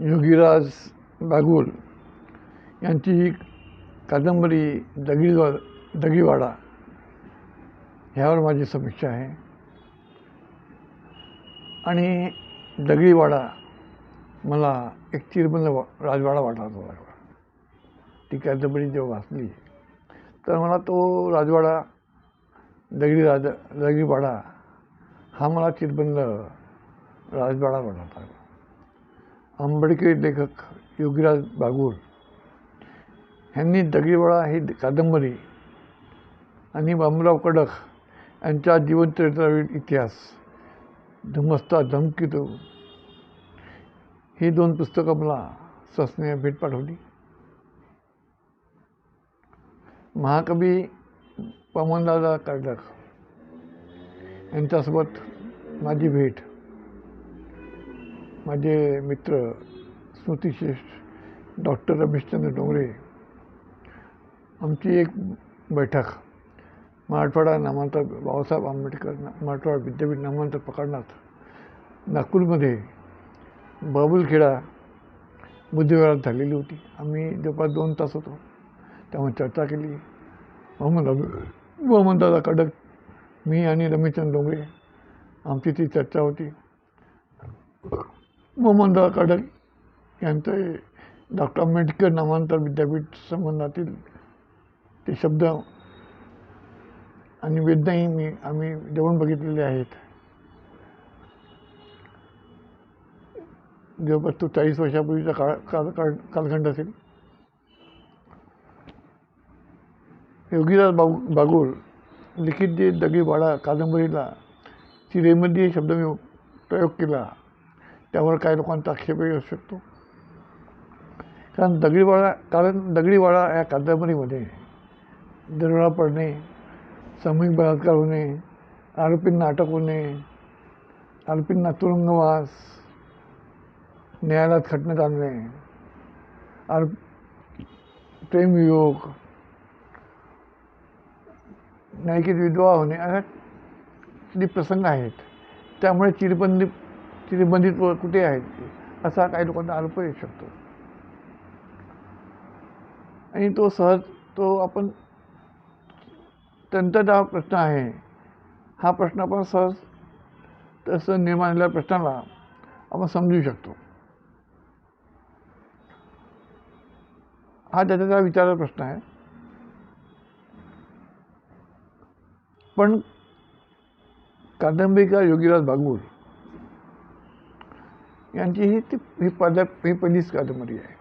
योगीराज बागुल यांची ही कादंबरी दगडी दगडीवाडा ह्यावर माझी समीक्षा आहे. आणि दगडीवाडा मला एक चिरबंद वा राजवाडा वाटला होता. ती कादंबरी जेव्हा वाचली तर मला तो राजवाडा दगडी राज दगडीवाडा हा मला चिरबंद राजवाडा वाटला आंबेडकरी लेखक योगीराज बागुल ह्यांनी दगडीवाळा ही कादंबरी आणि बाबूराव कडक यांच्या जीवनचरित्रावरील इतिहास धुमस्ता धमकितो ही दोन पुस्तकं मला ससने भेट पाठवली. महाकवी पवनदादा कडक यांच्यासोबत माझी भेट माझे मित्र स्मृतिश्रेष्ठ डॉक्टर रमेशचंद्र डोंगरे आमची एक बैठक मराठवाडा नामांतर बाबासाहेब आंबेडकर मराठवाडा विद्यापीठ नामांतर प्रकरणात नागपूरमध्ये बाबुलखेडा बुद्धिवारात झालेली होती. आम्ही जवळपास दोन तास होतो त्यामुळे चर्चा केली. मोहम्मद मोहम्मददादा कडक मी आणि रमेशचंद डोंगरे आमची ती चर्चा होती. मोहम्मददादा काडक यांचे डॉक्टर आंबेडकर नामांतर विद्यापीठ संबंधातील ते शब्द आणि वेदनाही मी आम्ही जेवण बघितलेले आहेत. जवळपास तो चाळीस वर्षापूर्वीचा काळ काल काळ कालखंड असेल. योगीराज बाग बागुल लिखित जे दगडीवाडा कादंबरीला श्रीमध्ये शब्द मी प्रयोग केला. त्यावर काही लोकांचा आक्षेपही असू शकतो. कारण दगडीवाडा कारण दगडीवाडा या कादंबरीमध्ये दरोडा पडणे सामूहिक बलात्कार होणे आरोपींना अटक होणे आरोपींना तुरुंगवास न्यायालयात खटण्यात आणणे आरोप प्रेमवियोग न्यायिकेत विधवा होणे अशा जे प्रसंग आहेत. त्यामुळे चिरबंदी चिरबंदित्व कुठे आहेत असा काही लोकांना आरोप येऊ शकतो. आणि तो सहज तो आपण त्यांचा हा प्रश्न आहे. हा प्रश्न आपण सहज तसं निर्माण झालेल्या प्रश्नाला आपण समजू शकतो. हा त्याचा त्या विचाराचा प्रश्न आहे. पण कादंबरीकार योगीराज बागुल यांची ही ती ही पद ही पहिलीच कादंबरी आहे.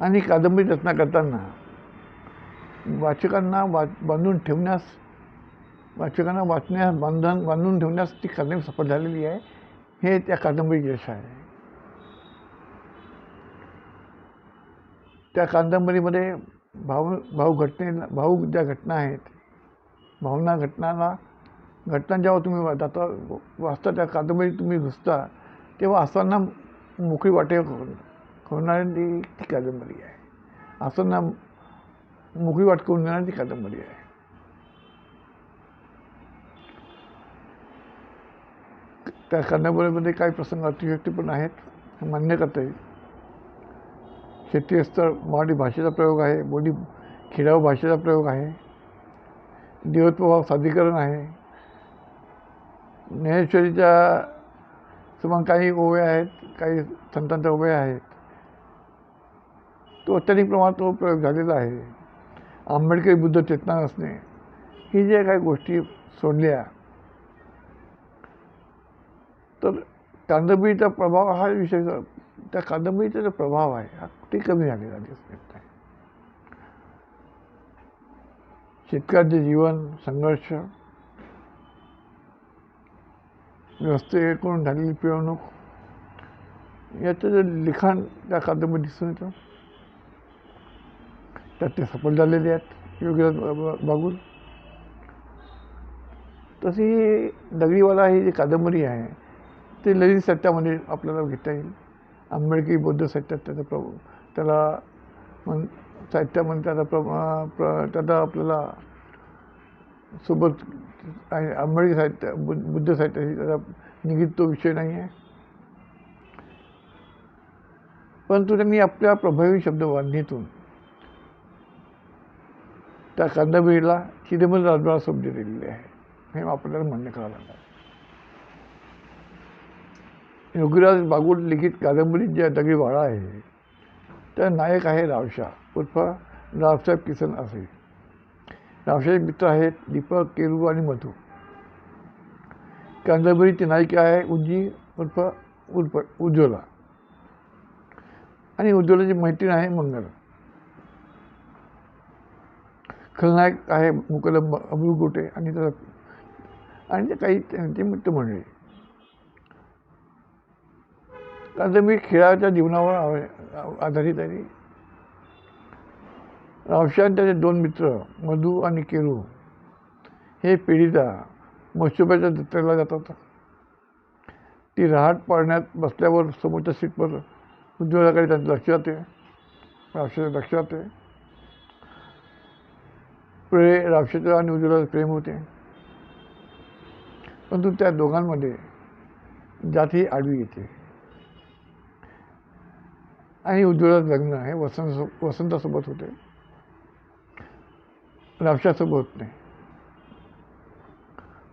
आणि कादंबरी रचना करताना वाचकांना वा बांधून ठेवण्यास वाचकांना वाचण्यास बांधून बांधून ठेवण्यास ती कादंबरी सफल झालेली आहे. हे त्या कादंबरी यश आहे. त्या कादंबरीमध्ये भाव भाऊ घटनेला भाऊ ज्या घटना आहेत भावना घटनाला घटना जेव्हा तुम्ही जाता वाचता त्या कादंबरीत तुम्ही घुसता तेव्हा असताना मोकळी वाटे होणारी ती कादंबरी आहे. असताना मोकळी वाट करून देणारी ती कादंबरी आहे. त्या कादंबरीमध्ये काही प्रसंग अतिशयोक्ती पण आहेत हे मान्य करता येईल. शेती मराठी भाषेचा प्रयोग आहे बोली खेडाव भाषेचा प्रयोग आहे देवत्वभाव साधीकरण आहे. ज्ञानेश्वरीच्या समान काही ओव्या आहेत काही संतांच्या ओव्या आहेत. तो अत्याधिक प्रमाणात तो प्रयोग झालेला आहे. आंबेडकरी बुद्ध चेतना असणे ही ज्या काही गोष्टी सोडल्या तर कादंबरीचा प्रभाव हा विषय त्या कादंबरीचा जो प्रभाव आहे हा कुठे कमी झालेला दिसत नाही शेतकऱ्याचे जीवन संघर्ष व्यवस्थेकडून झालेली पिळवणूक. याचं जे लिखाण त्या कादंबरीत दिसून येतं. त्यात ते सफल झालेले आहेत. योगीराज बागुल. तशी दगडीवाला ही जी कादंबरी आहे ती ललित सत्यामध्ये आपल्याला घेता येईल. आंबेडकरी बौद्ध साहित्यात त्याचा प्र त्याला मन साहित्यामध्ये त्याचा प्र प्र त्याचा आपल्याला सोबत आंबेडकरी साहित्य बु बुद्ध साहित्याशी त्याचा निगडीत तो विषय नाही आहे परंतु त्यांनी आपल्या प्रभावी शब्दवाढणीतून त्या कादंबरीला चिदंबरम राजबाळा शब्द दिलेले आहे. हे आपल्याला मान्य करावं लागणार. योगीराज बागुल लिखित कादंबरीत ज्या दगडी वाळा आहे त्या नायक आहे रावशा. उर्फ रावसाहेब किसन असे. रावशाचे मित्र आहेत दीपक केरू आणि मधू. कादंबरीची नायिका आहे उज्जी उर्फ उर्फ उज्ज्वला. आणि उज्ज्वलाची मैत्रीण आहे मंगल. खलनायक आहे मुकलम अमरू गोटे आणि त्याचा आणि ते काही त्यांचे मित्रमंडळी. कादंबरी खेळाच्या जीवनावर आधारित आहे. रावशान त्याचे दोन मित्र मधू आणि केरू हे पीडिता मत्स्योबाच्या जत्रेला जातात. ती रहाट पाळण्यात बसल्यावर समोरच्या सीटवर उज्ज्वलाकडे त्यांचं लक्ष जाते. रावशाचं लक्ष जाते. पुढे रावशाचं आणि उज्ज्वलाचं प्रेम होते. परंतु त्या दोघांमध्ये जाती आडवी येते. आणि उज्ज्वलाचं लग्न हे वसंत वसंतासोबत होते. रावशाचं होत नाही.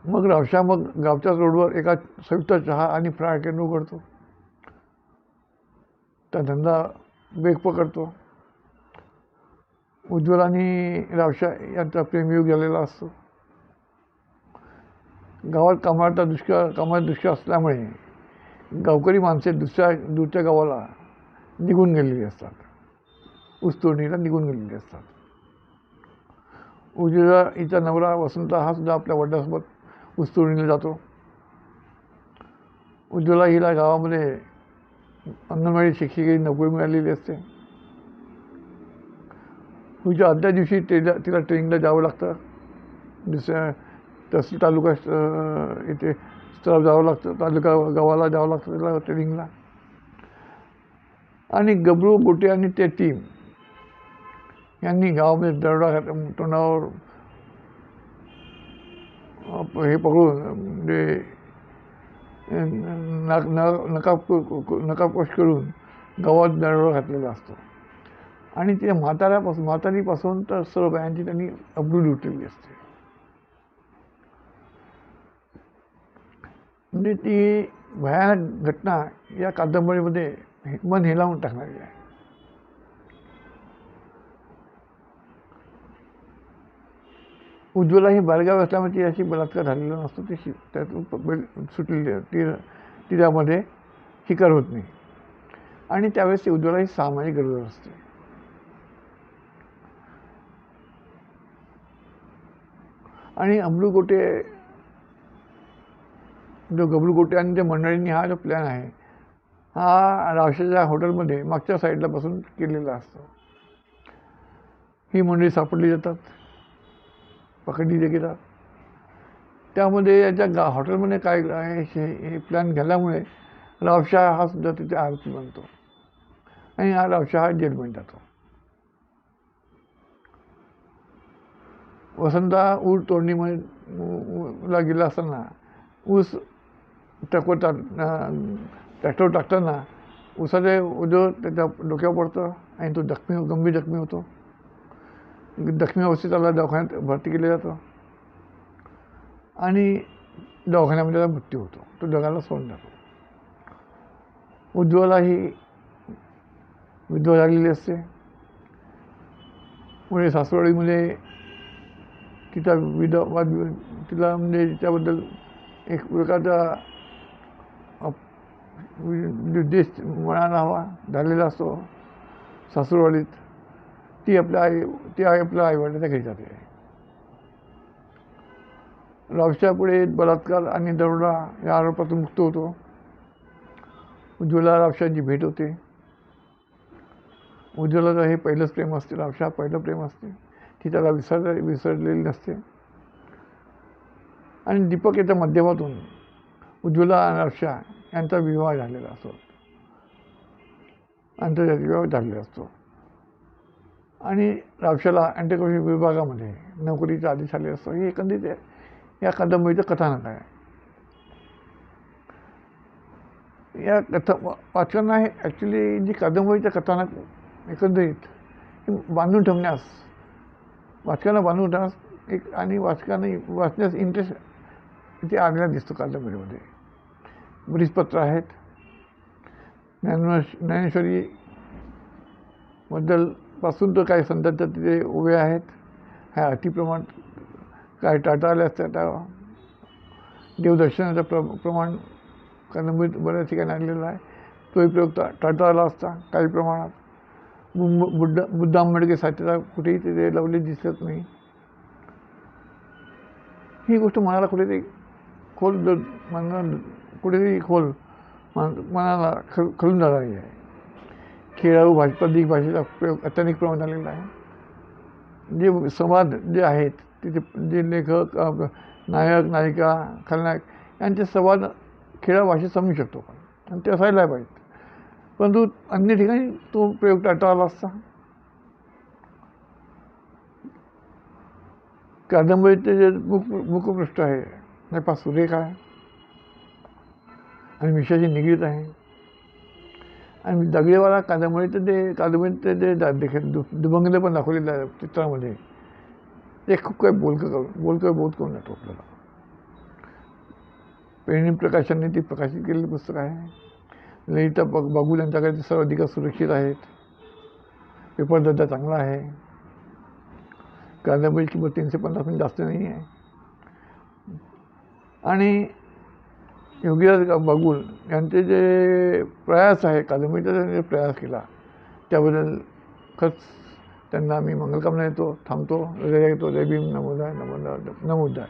मग रावशा मग गावच्याच रोडवर एका संयुक्त चहा आणि फ्राय केंद्र उघडतो त्या धंदा बेग पकडतो. उज्ज्वल आणि रावशा यांचा प्रेमयोग झालेला असतो. गावात कामाचा दुष्काळ कामाचा दुष्काळ असल्यामुळे गावकरी माणसे दुसऱ्या दूरच्या गावाला निघून गेलेली असतात. ऊसतोडणीला निघून गेलेली असतात. उजिरा हिचा नवरा वसंत हा सुद्धा आपल्या वडिलांसोबत ऊसतोडणीला जातो. उज्ज्वला हिला गावामध्ये अंगणवाडी शिक्षिकेची नोकरी मिळालेली असते. तिच्या आदल्या दिवशी ते तिला ट्रेनिंगला जावं लागतं. दुसऱ्या तहसील तालुका इथे स्थळावर जावं लागतं. तालुका गावाला जावं लागतं त्याला ट्रेनिंगला. आणि गबरू गोटे आणि ते टीम यांनी गावामध्ये दरोडा घात- तोंडावर हे पकडून म्हणजे नाक न नकाब करून गावात दरोडा घातलेला असतो. आणि त्या म्हाताऱ्यापासून म्हातारीपासून तर सर्व बायांची त्यांनी अब्रू लुटलेली असते. म्हणजे ती भयानक घटना या कादंबरीमध्ये मन हेलावून टाकणारी आहे. उज्ज्वला ही बालगाव असल्यामुळे ती अशी बलात्कार झालेला नसतो ती शि त्यातून सुटलेली ती ती त्यामध्ये शिकार होत नाही. आणि त्यावेळेस ती उज्ज्वला ही सामाजिक गरज असते. आणि अमलू गोटे जो गबलू गोटे आणि त्या मंडळींनी हा जो प्लॅन आहे हा रावशाच्या हॉटेलमध्ये मागच्या साईडला बसून केलेला असतो. ही मंडळी सापडली जातात. पकडली गेतात त्यामध्ये याच्या गा हॉटेलमध्ये काय हे हे प्लॅन झाल्यामुळे रावशाह हा सुद्धा तिथे आरोपी बनतो. आणि हा रावशाह हा जेलमध्ये जातो. वसंता ऊस तोडणीमध्ये ला गेला असताना ऊस ट्रकवर टाक टाकताना ऊसाचे उद्योग त्याच्या डोक्यावर पडतं आणि तो जखमी गंभीर जखमी होतो. जखमी अवस्थेत दवाखान्यात भरती केलं जातं. आणि दवाखान्यामध्ये त्याचा मृत्यू होतो. तो जगाला सोडून जातो. उज्ज्वला ही विधवा झालेली असते. पुढे सासवडीमध्ये तिचा विधवा तिला म्हणजे त्याबद्दल एक प्रकारचा देश म्हणायला हवा झालेला असतो सासूरवाडीत. ती आपल्या आई ती आई आपल्या आईवडिलाच्या घरी जाते. रावशापुढे बलात्कार आणि दरोडा या आरोपातून मुक्त होतो. उज्ज्वला रावशांची भेट होते. उज्ज्वलाचं हे पहिलंच प्रेम असते. रावशा पहिलं प्रेम असते. ती त्याला विसर विसरलेली नसते. आणि दीपक याच्या माध्यमातून उज्ज्वला आणि रावशा यांचा विवाह झालेला असतो. आंतरजातीय विवाह झालेला असतो. आणि रावशाला अँटीकॉशन विभागामध्ये नोकरीचा आदेश आले असतो. ही एकंदरीत या कादंबरीचं कथानक आहे. या कथा वाचकांना हे ॲक्च्युली जी कादंबरीचं कथानक एकंदरीत बांधून ठेवण्यास वाचकांना बांधून ठेवण्यास एक आणि वाचकांना वाचण्यास इंटरेस्ट ते आग्रह दिसतो कादंबरीमध्ये. ब्रिजपत्र आहेत. ज्ञानेश ज्ञानेश्वरी बद्दल पासून तर काही संतांच्या तर तिथे उभे आहेत. ह्या अतिप्रमाण काय टाटा आले असतात. त्या देवदर्शनाचं प्र प्रमाण कादंबरीत बऱ्याच ठिकाणी आणलेला आहे. तोही प्रयोग टा टाटा आला असता काही प्रमाणात. बुंब बुद्ध बुद्ध आंबेडकर साहित्याचा कुठेही तिथे लावले दिसत नाही. ही गोष्ट मनाला कुठेतरी खोल मनाला कुठेतरी खोल मन मनाला खल खलून जाणारी आहे. खेळाडू भाषा भाषेचा प्रयोग अत्याधिक प्रमाणात आलेला आहे. जे संवाद जे आहेत तिथे जे लेखक नायक नायिका खलनायक यांचे संवाद खेळा भाषेत समजू शकतो. आपण आणि ते असायला पाहिजेत. परंतु अन्य ठिकाणी तो प्रयोग टाटा आला असता. कादंबरीचे जे मुख मुखपृष्ठ आहे हे फार सुरेख आहे. आणि विषयाशी निगडीत आहे. आणि दगडीवाला कादंबरीचं ते कादंबरीचं ते दा- देखील दु दुभंगले पण दाखवलेलं आहे चित्रामध्ये. ते खूप काही बोलकं करून बोलकं बोध करून जातो आपल्याला. पेरणी प्रकाशाने ती प्रकाशित केलेली पुस्तक आहे. ललिता बग बागुल यांच्याकडे ते सर्व अधिकार सुरक्षित आहेत. पेपर दर्जा चांगला आहे. कादंबरीची किंमत तीनशे पन्नासहून जास्त नाही आहे आणि योगीराज बागुल यांचे जे प्रयास आहे कादंबरीचा त्यांनी प्रयास केला त्याबद्दल खच त्यांना मी मंगलकामना येतो थांबतो हृदय येतो. जय भीम नमोदाय नमोदाय नमोदाय.